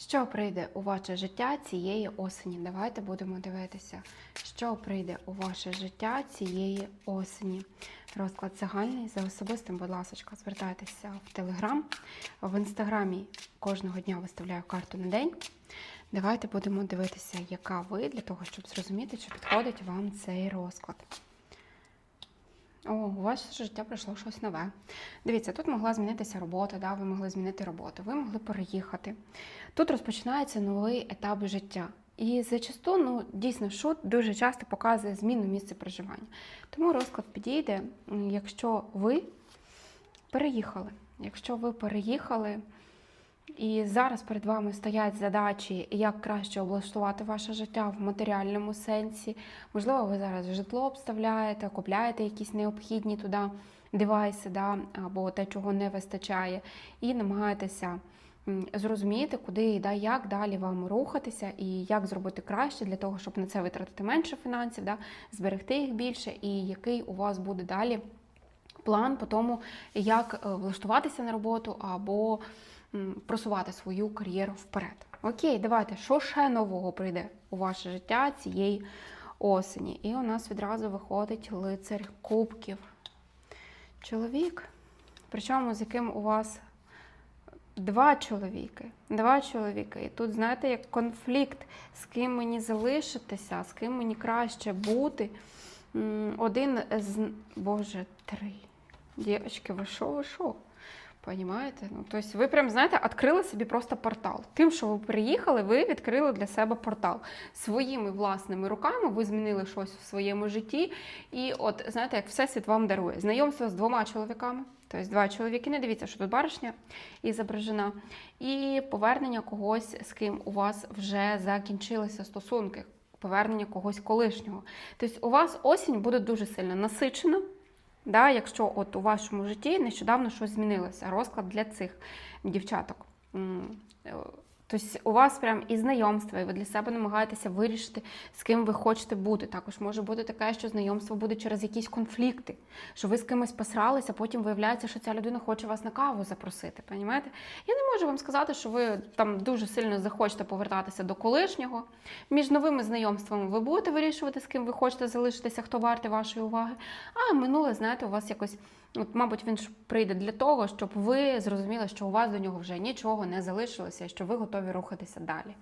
Що прийде у ваше життя цієї осені? Давайте будемо дивитися, що прийде у ваше життя цієї осені. Розклад загальний за особистим, будь ласка, звертайтеся в Телеграм. В інстаграмі кожного дня виставляю карту на день. Давайте будемо дивитися, яка ви, для того, щоб зрозуміти, чи підходить вам цей розклад. О, у ваше життя прийшло щось нове. Дивіться, тут могла змінитися робота, да, ви могли змінити роботу, ви могли переїхати. Тут розпочинається новий етап життя. І зачасту, ну, дійсно, шут дуже часто показує зміну місця проживання. Тому розклад підійде, якщо ви переїхали. Якщо ви переїхали, і зараз перед вами стоять задачі, як краще облаштувати ваше життя в матеріальному сенсі. Можливо, ви зараз житло обставляєте, купляєте якісь необхідні туди девайси, да, або те, чого не вистачає, і намагаєтеся зрозуміти, куди і да, як далі вам рухатися, і як зробити краще для того, щоб на це витратити менше фінансів, да, зберегти їх більше, і який у вас буде далі план по тому, як е, влаштуватися на роботу або просувати свою кар'єру вперед. Окей, давайте, що ще нового прийде у ваше життя цієї осені? І у нас відразу виходить лицар кубків. Чоловік, причому з яким у вас два чоловіки. Два чоловіки. І тут, знаєте, як конфлікт, з ким мені залишитися, з ким мені краще бути. Один з. Боже, три. Дівчатки, ви що, ви що? Понімаєте? Ну, тобто ви прям, знаєте, відкрили собі просто портал. Тим, що ви приїхали, ви відкрили для себе портал. Своїми власними руками ви змінили щось в своєму житті. І от, знаєте, як Всесвіт вам дарує. Знайомство з двома чоловіками. Тобто два чоловіки, не дивіться, що тут баришня і зображена. І повернення когось, з ким у вас вже закінчилися стосунки, повернення когось колишнього. Тобто у вас осінь буде дуже сильно насичена. Да, якщо от у вашому житті нещодавно щось змінилося, розклад для цих дівчаток. Тобто у вас прям і знайомства, і ви для себе намагаєтеся вирішити, з ким ви хочете бути. Також може бути таке, що знайомство буде через якісь конфлікти, що ви з кимось посралися, потім виявляється, що ця людина хоче вас на каву запросити. Понімаєте? Я не можу вам сказати, що ви там дуже сильно захочете повертатися до колишнього. Між новими знайомствами ви будете вирішувати, з ким ви хочете залишитися, хто вартий вашої уваги. А минуле, знаєте, у вас якось, от, мабуть, він ж прийде для того, щоб ви зрозуміли, що у вас до нього вже нічого не залишилося, що ви готові рухатися далі.